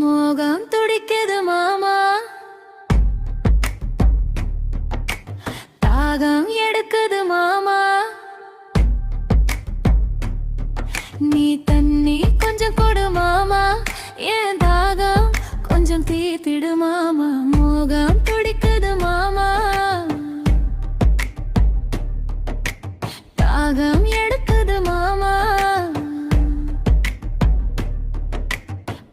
மோகம் துடிக்குது மாமா. தாகம் எடுக்குது மாமா. நீ தாகம் எடுக்குது மாமா.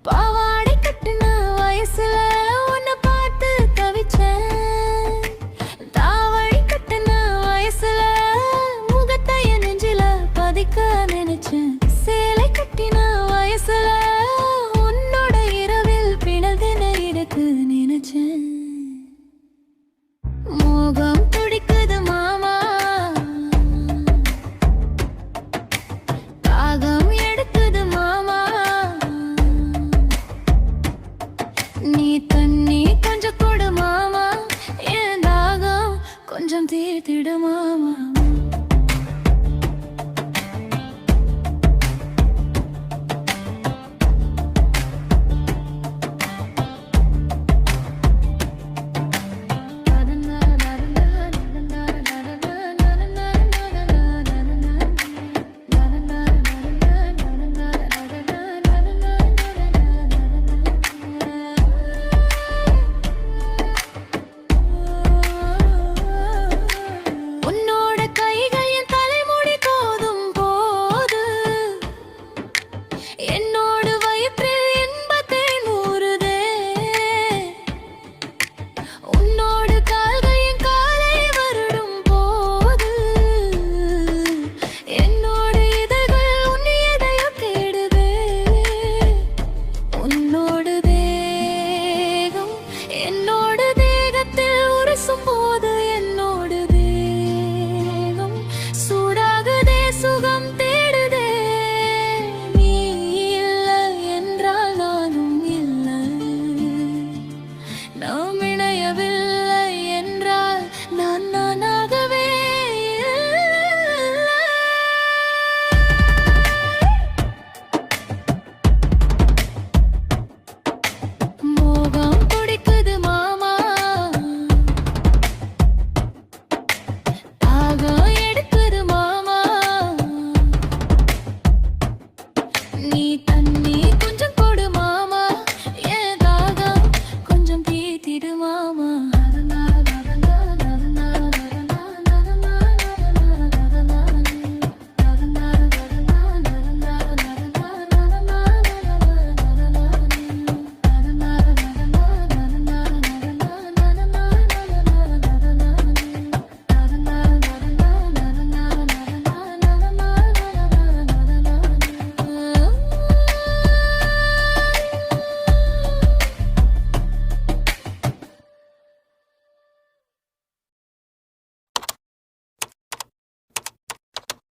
பாவாடை கட்டின வயசுல உன்னை பார்த்து தவிச்சேன். தாவணி கட்டின வயசுல முகத்தை நெஞ்சில பதிக்க நினைச்சேன். சேலை கட்டின வயசுல உன்னோட இரவில் பிணதின இருக்கு நினைச்சேன். மோகம்